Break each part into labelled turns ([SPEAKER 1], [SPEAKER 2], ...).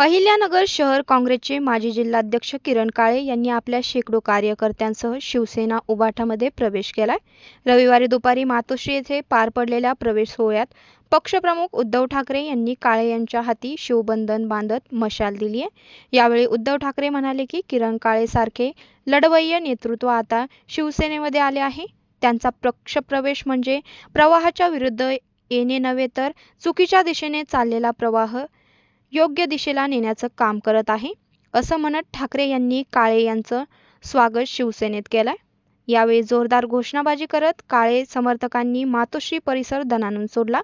[SPEAKER 1] अहिल्यानगर शहर काँग्रेसचे माजी जिल्हाध्यक्ष किरण काळे यांनी आपल्या शेकडो कार्यकर्त्यांसह शिवसेना उबाठामध्ये प्रवेश केलाय. रविवारी दुपारी मातोश्री येथे पार पडलेल्या प्रवेश सोहळ्यात पक्षप्रमुख उद्धव ठाकरे यांनी काळे यांच्या हाती शिवबंधन बांधत मशाल दिली आहे यावेळी उद्धव ठाकरे म्हणाले की किरण काळेसारखे लढवय्य नेतृत्व आता शिवसेनेमध्ये आले आहे. त्यांचा पक्षप्रवेश म्हणजे प्रवाहाच्या विरुद्ध येणे नव्हे तर चुकीच्या दिशेने चाललेला प्रवाह योग्य दिशेला नेण्याचं काम करत आहे असं म्हणत ठाकरे यांनी काळे यांचं स्वागत शिवसेनेत केलंय. यावेळी जोरदार घोषणाबाजी करत काळे समर्थकांनी मातोश्री परिसर दणानून सोडला.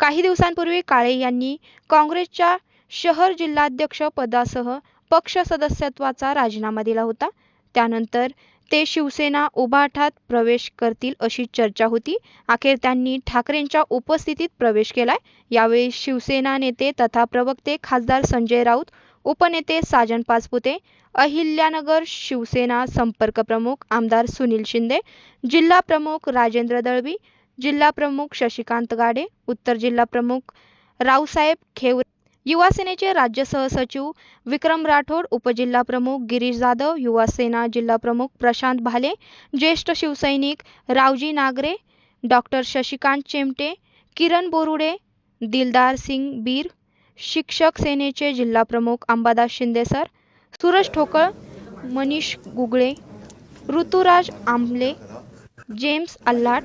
[SPEAKER 1] काही दिवसांपूर्वी काळे यांनी काँग्रेसच्या शहर जिल्हाध्यक्ष पदासह पक्ष सदस्यत्वाचा राजीनामा दिला होता. त्यानंतर ते शिवसेना उभाठात प्रवेश करतील अशी चर्चा होती. अखेर त्यांनी ठाकरेंच्या उपस्थितीत प्रवेश केलाय. यावेळी शिवसेना नेते तथा प्रवक्ते खासदार संजय राऊत उपनेते साजन पाचपुते अहिल्यानगर शिवसेना संपर्क प्रमुख आमदार सुनील शिंदे जिल्हा प्रमुख राजेंद्र दळवी जिल्हा प्रमुख शशिकांत गाडे उत्तर जिल्हा प्रमुख रावसाहेब खेवरे युवा सेनेचे राज्य सहसचिव विक्रम राठोड उपजिल्हा प्रमुख गिरीश जाधव युवा सेना प्रशांत भाले ज्येष्ठ शिवसैनिक रावजी नागरे डॉक्टर शशिकांत चिमटे किरण बोरुडे दिलदार सिंग बीर शिक्षक सेनेचे जिल्हा प्रमुख अंबादास शिंदे सर सुरज ठोकळ मनीष गुगळे ऋतुराज आंबले जेम्स अल्लाट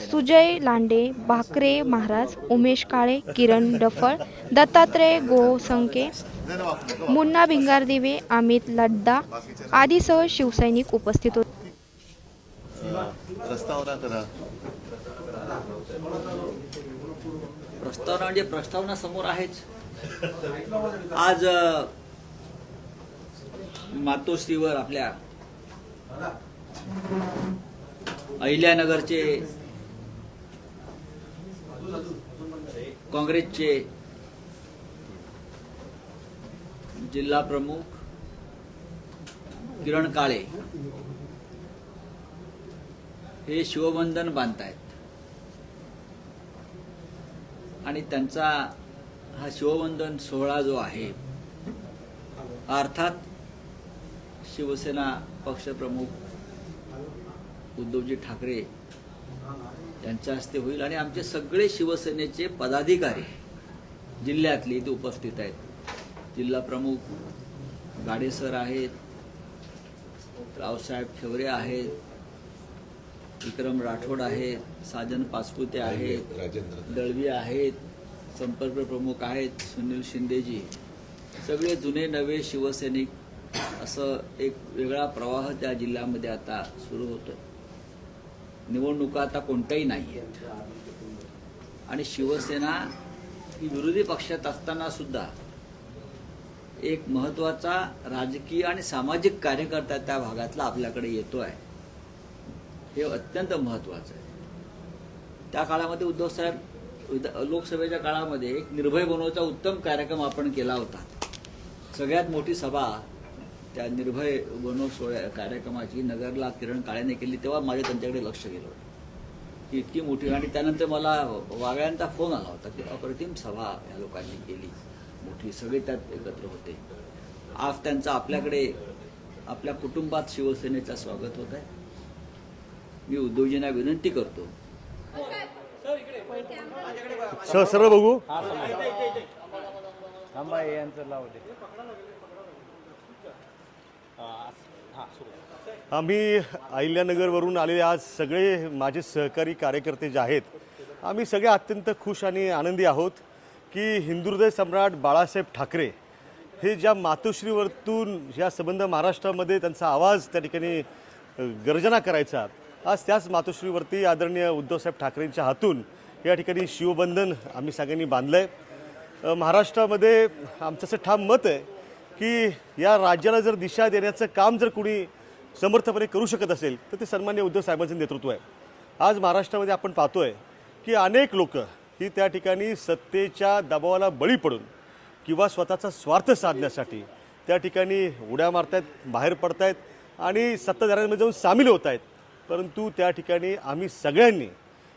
[SPEAKER 1] सुजय लांडे भाकरे महाराज उमेश काळे किरण डफळ दत्तात्रय गोसंके मुन्ना भिंगारदिवे अमित लड्डा आदीसह शिवसैनिक उपस्थित होते.
[SPEAKER 2] प्रस्तावना
[SPEAKER 3] म्हणजे प्रस्तावना समोर आहेच. आज मातोश्रीवर आपल्या अहिल्यानगरचे काँग्रेसचे जिल्हा प्रमुख किरण काळे हे शिवबंधन बांधतायत. आणि त्यांचा हा शिवबंधन सोहळा जो आहे अर्थात शिवसेना पक्षप्रमुख उद्धवजी ठाकरे यांच्या हस्ते होईल. आणि आमचे सगळे शिवसेनेचे पदाधिकारी जिल्ह्यातले इथे उपस्थित आहेत. जिल्हा प्रमुख गाडेसर आहेत रावसाहेब खेवरे आहेत विक्रम राठोड आहेत साजन पाचपुते आहेत
[SPEAKER 2] राजेंद्र
[SPEAKER 3] दळवी आहेत संपर्क प्रमुख आहेत सुनील शिंदेजी. सगळे जुने नवे शिवसैनिक. असं एक वेगळा प्रवाह त्या जिल्ह्यामध्ये आता सुरू होतो निवडणुका आता कोणत्याही नाही आहेत. आणि शिवसेना ही विरोधी पक्षात असताना सुद्धा एक महत्त्वाचा राजकीय आणि सामाजिक कार्यकर्ता त्या भागातला आपल्याकडे येतो आहे हे अत्यंत महत्वाचं आहे. त्या काळामध्ये उद्धव साहेब लोकसभेच्या काळामध्ये एक निर्भय बनवचा उत्तम कार्यक्रम आपण केला होता. सगळ्यात मोठी सभा त्या निर्भय सोहळ्या कार्यक्रमाची नगरला किरण काळेने केली तेव्हा माझे त्यांच्याकडे लक्ष गेलं होतं. की इतकी मोठी आणि त्यानंतर मला वागळ्यांचा फोन आला होता की अप्रतिम सभा या लोकांनी केली. मोठी सगळे त्यात एकत्र होते. आज त्यांचं आपल्याकडे आपल्या कुटुंबात शिवसेनेचं स्वागत होत आहे. मी उद्धवजींना विनंती करतो.
[SPEAKER 4] सर सर्व बघू.
[SPEAKER 5] थांबा हे यांचं लावू दे.
[SPEAKER 4] आम्ही अहिल्यानगरवरून आलेले आज सगळे माझे सहकारी कार्यकर्ते जे आहेत आम्ही सगळे अत्यंत खुश आणि आनंदी आहोत की हिंदुहृदय सम्राट बाळासाहेब ठाकरे हे ज्या मातोश्रीवरतून या संबंध महाराष्ट्रामध्ये त्यांचा आवाज त्या ठिकाणी गर्जना करायचा आज त्याच मातोश्रीवरती आदरणीय उद्धवसाहेब ठाकरेंच्या हातून या ठिकाणी शिवबंधन आम्ही सगळ्यांनी बांधलं आहे महाराष्ट्रामध्ये आमचं असं ठाम मत आहे की या राज्याला जर दिशा देण्याचं काम जर कुणी समर्थपणे करू शकत असेल तर ते सन्मान्य उद्धव साहेबांचं नेतृत्व आहे. आज महाराष्ट्रामध्ये आपण पाहतोय की अनेक लोक ही त्या ठिकाणी सत्तेच्या दबावाला बळी पडून किंवा स्वतःचा स्वार्थ साधण्यासाठी त्या ठिकाणी उड्या मारतायत बाहेर पडतायत आणि सत्ताधाऱ्यांमध्ये जाऊन सामील होत आहेत परंतु त्या ठिकाणी आम्ही सगळ्यांनी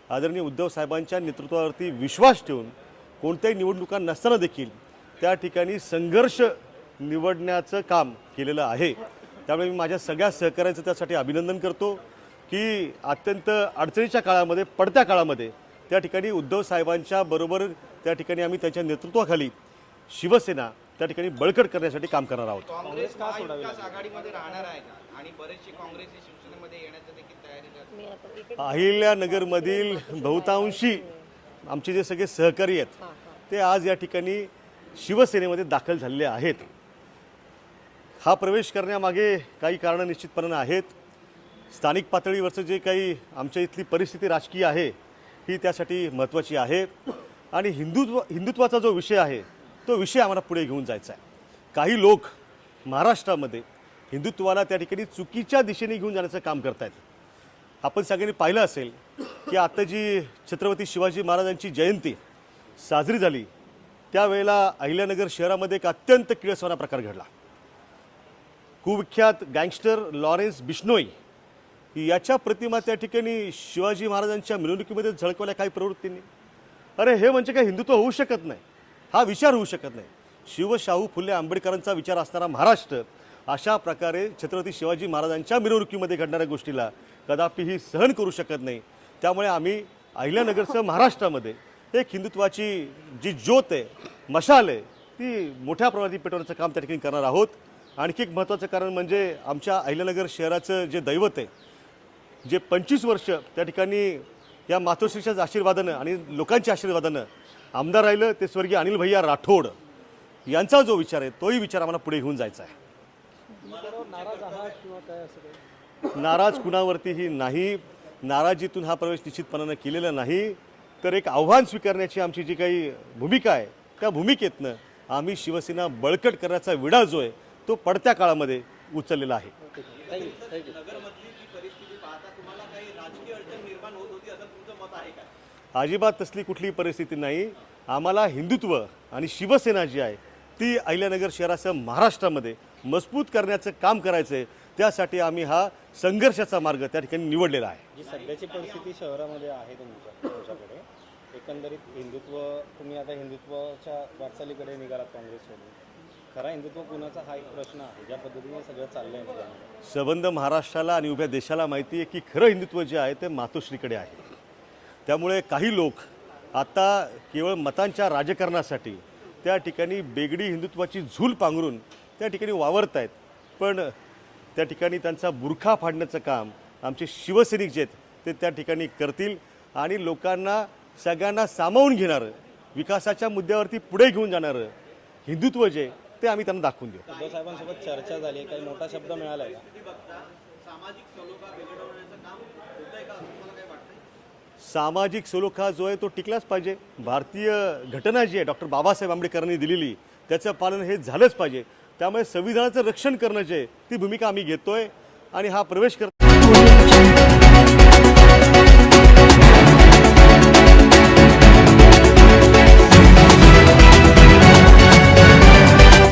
[SPEAKER 4] आदरणीय उद्धव साहेबांच्या नेतृत्वावरती विश्वास ठेवून कोणत्याही निवडणुका नसताना देखील त्या ठिकाणी संघर्ष निवडण्याचं काम केलेलं आहे. त्यामुळे मी माझ्या सगळ्या सहकाऱ्यांचं त्यासाठी अभिनंदन करतो की अत्यंत अडचणीच्या काळामध्ये पडत्या काळामध्ये त्या ठिकाणी उद्धव साहेबांच्या बरोबर त्या ठिकाणी आम्ही त्यांच्या नेतृत्वाखाली शिवसेना त्या ठिकाणी बळकट करण्यासाठी काम करणार आहोत.
[SPEAKER 2] काँग्रेस महाविकास आघाडीमध्ये राहणार आहे का? आणि बरेचसे काँग्रेस शिवसेनेमध्ये येण्याची देखील तयारी करतात.
[SPEAKER 4] अहिल्यानगरमधील बहुतांशी आमचे जे सगळे सहकारी आहेत ते आज या ठिकाणी शिवसेनेमध्ये दाखल झालेले आहेत. हा प्रवेश करण्यामागे काही कारणं निश्चितपणानं आहेत. स्थानिक पातळीवरचं जे काही आमच्या इथली परिस्थिती राजकीय आहे ही त्यासाठी महत्त्वाची आहे. आणि हिंदुत्व हिंदुत्वाचा जो विषय आहे तो विषय आम्हाला पुढे घेऊन जायचा आहे. काही लोक महाराष्ट्रामध्ये हिंदुत्वाला त्या ठिकाणी चुकीच्या दिशेने घेऊन जाण्याचं काम करतायत. आपण सगळ्यांनी पाहिलं असेल की आता जी छत्रपती शिवाजी महाराजांची जयंती साजरी झाली त्यावेळेला अहिल्यानगर शहरामध्ये एक अत्यंत किळसवाना प्रकार घडला. कुविख्यात गँगस्टर लॉरेन्स बिश्नोई याच्या प्रतिमा त्या ठिकाणी शिवाजी महाराजांच्या मिरवणुकीमध्ये झळकवल्या काही प्रवृत्तींनी. अरे हे म्हणजे काय हिंदुत्व होऊ शकत नाही? हा विचार होऊ शकत नाही. शिवशाहू फुले आंबेडकरांचा विचार असणारा महाराष्ट्र अशा प्रकारे छत्रपती शिवाजी महाराजांच्या मिरवणुकीमध्ये घडणाऱ्या गोष्टीला कदापि ही सहन करू शकत नाही. त्यामुळे आम्ही अहिल्यानगरसह महाराष्ट्रामध्ये एक हिंदुत्वाची जी ज्योत आहे मशाल आहे ती मोठ्या प्रमाणात पेटवण्याचं काम त्या ठिकाणी करणार आहोत. आणखी एक महत्त्वाचं कारण म्हणजे आमच्या अहिल्यानगर शहराचं जे दैवत आहे जे पंचवीस वर्ष त्या ठिकाणी या मातोश्रीच्याच आशीर्वादानं आणि लोकांच्या आशीर्वादानं आमदार राहिलं ते स्वर्गीय अनिल भैया राठोड यांचा जो विचार आहे तोही विचार आम्हाला पुढे घेऊन जायचा आहे. नाराज कुणावरतीही नाही नाराजीतून हा प्रवेश निश्चितपणानं केलेला नाही तर एक आव्हान स्वीकारण्याची आमची जी काही भूमिका आहे त्या भूमिकेतनं आम्ही शिवसेना बळकट करण्याचा विडा जो आहे तो पडत्या काळामध्ये उचललेला आहे. अजिबात तसली कुठली परिस्थिती नाही. आम्हाला हिंदुत्व आणि शिवसेना जी आहे ती अहिल्यानगर शहरासह महाराष्ट्रामध्ये मजबूत करण्याचं काम करायचं आहे त्यासाठी आम्ही हा संघर्षाचा मार्ग त्या ठिकाणी निवडलेला आहे.
[SPEAKER 5] जी सध्याची परिस्थिती शहरामध्ये आहे तुमच्याकडे एकंदरीत हिंदुत्व तुम्ही आता हिंदुत्वाच्या वाटचालीकडे निघालात काँग्रेससोबत. खरा हिंदुत्व कुणाचा हा एक प्रश्न आहे? ज्या पद्धतीने सगळं चाललंय संबंध
[SPEAKER 4] सबंध महाराष्ट्राला आणि उभ्या देशाला माहिती आहे की खरं हिंदुत्व जे आहे ते मातोश्रीकडे आहे. त्यामुळे काही लोक आता केवळ मतांच्या राजकारणासाठी त्या ठिकाणी बेगडी हिंदुत्वाची झूल पांघरून त्या ठिकाणी वावरत आहेत पण त्या ठिकाणी त्यांचा बुरखा फाडण्याचं काम आमचे शिवसैनिक जे आहेत ते त्या ठिकाणी करतील आणि लोकांना सगळ्यांना सामावून घेणारं विकासाच्या मुद्द्यावरती पुढे घेऊन जाणारं हिंदुत्व जे ते आम्ही त्यांना दाखवून देऊ.
[SPEAKER 5] उद्धव साहेबांसोबत चर्चा झाली आहे. काही मोठा शब्द मिळाला आहे का?
[SPEAKER 4] सामाजिक सलोखा जो आहे तो टिकलाच पाहिजे. भारतीय घटना जी आहे डॉक्टर बाबासाहेब आंबेडकरांनी दिलेली त्याचं पालन हे झालंच पाहिजे. त्यामुळे संविधानाचं रक्षण करणं जे आहे, ती भूमिका आम्ही घेतोय आणि हा प्रवेश कर